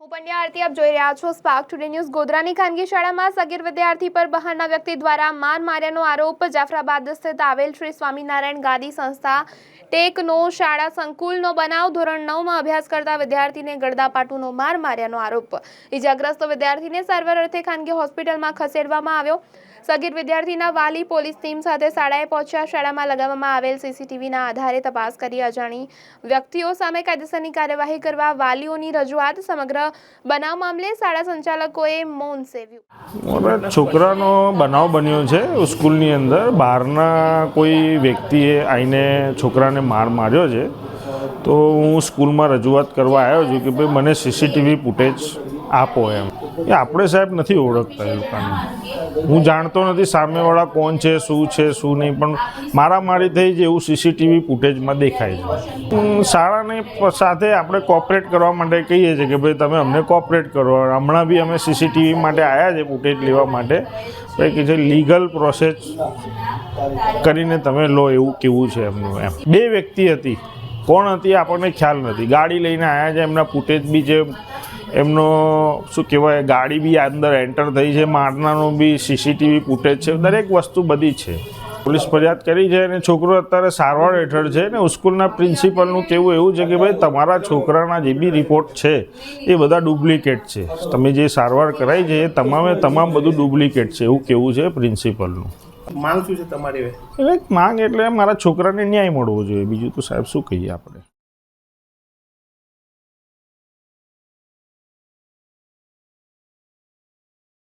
હું પંડ્યા આરતી, આપ જોઈ રહ્યા છો સ્પાર્ક ટુડે ન્યૂઝ ગોધરાની ખાનગી શાળામાં સગીર વિદ્યાર્થી પર બહારના વ્યક્તિ દ્વારા માર માર્યાનો આરોપ. જાફરાબાદ સ્થિત આવેલ શ્રી સ્વામિનારાયણ ગાદી સંસ્થા ટેકનો શાળા સંકુલનો બનાવ ધોરણ નવમાં અભ્યાસ કરતા વિદ્યાર્થીને ગળદાપાટુનો માર માર્યાનો આરોપ. ઇજાગ્રસ્ત વિદ્યાર્થીને સારવાર અર્થે ખાનગી હોસ્પિટલમાં ખસેડવામાં આવ્યો. સગીર વિદ્યાર્થીના વાલી પોલીસ ટીમ સાથે શાળાએ પહોંચ્યા. શાળામાં લગાવવામાં આવેલ સીસીટીવીના આધારે તપાસ કરી અજાણી વ્યક્તિઓ સામે કાયદેસરની કાર્યવાહી કરવા વાલીઓની રજૂઆત સમગ્ર બનાવ મામલે શાળા સંચાલકોએ મૌન સેવ્યું. છોકરાનો બનાવ બન્યો છે સ્કૂલની અંદર. બહારના કોઈ વ્યક્તિએ આવીને છોકરાને માર માર્યો છે. તો હું સ્કૂલમાં રજૂઆત કરવા આવ્યો છું કે ભાઈ, મને સીસીટીવી ફૂટેજ આપો એમ. એ આપણે સાહેબ નથી ઓળખતા એ લોકોને. હું જાણતો નથી સામેવાળા કોણ છે, શું છે, શું નહીં, પણ મારા મારી થઈ જ એવું સીસીટીવી ફૂટેજમાં દેખાય છે. શાળાને સાથે આપણે કોપરેટ કરવા માટે કહીએ છીએ કે ભાઈ તમે અમને કોપરેટ કરો. હમણાં બી અમે સીસીટીવી માટે આવ્યા છે ફૂટેજ લેવા માટે. કે જે લીગલ પ્રોસેસ કરીને તમે લો એવું કેવું છે એમનું એમ. બે વ્યક્તિ હતી. કોણ હતી આપણને ખ્યાલ નથી. ગાડી લઈને આવ્યા છે, એમના ફૂટેજ બી છે એમનો શું કહેવાય ગાડી બી અંદર એન્ટર થઈ છે મારનાનું બી સીસીટીવી ફૂટેજ છે દરેક વસ્તુ બધી છે. પોલીસ ફરિયાદ કરી છે અને છોકરો અત્યારે સારવાર હેઠળ છે ને સ્કૂલના પ્રિન્સિપલનું કહેવું એવું છે કે ભાઈ તમારા છોકરાના જે બી રિપોર્ટ છે એ બધા ડુપ્લિકેટ છે. તમે જે સારવાર કરાઈ છે એ તમામે તમામ બધું ડુપ્લિકેટ છે એવું કેવું છે પ્રિન્સિપલનું. માંગ શું છે તમારી? માંગ એટલે મારા છોકરાને ન્યાય મળવો જોઈએ. બીજું તો સાહેબ શું કહીએ આપણે?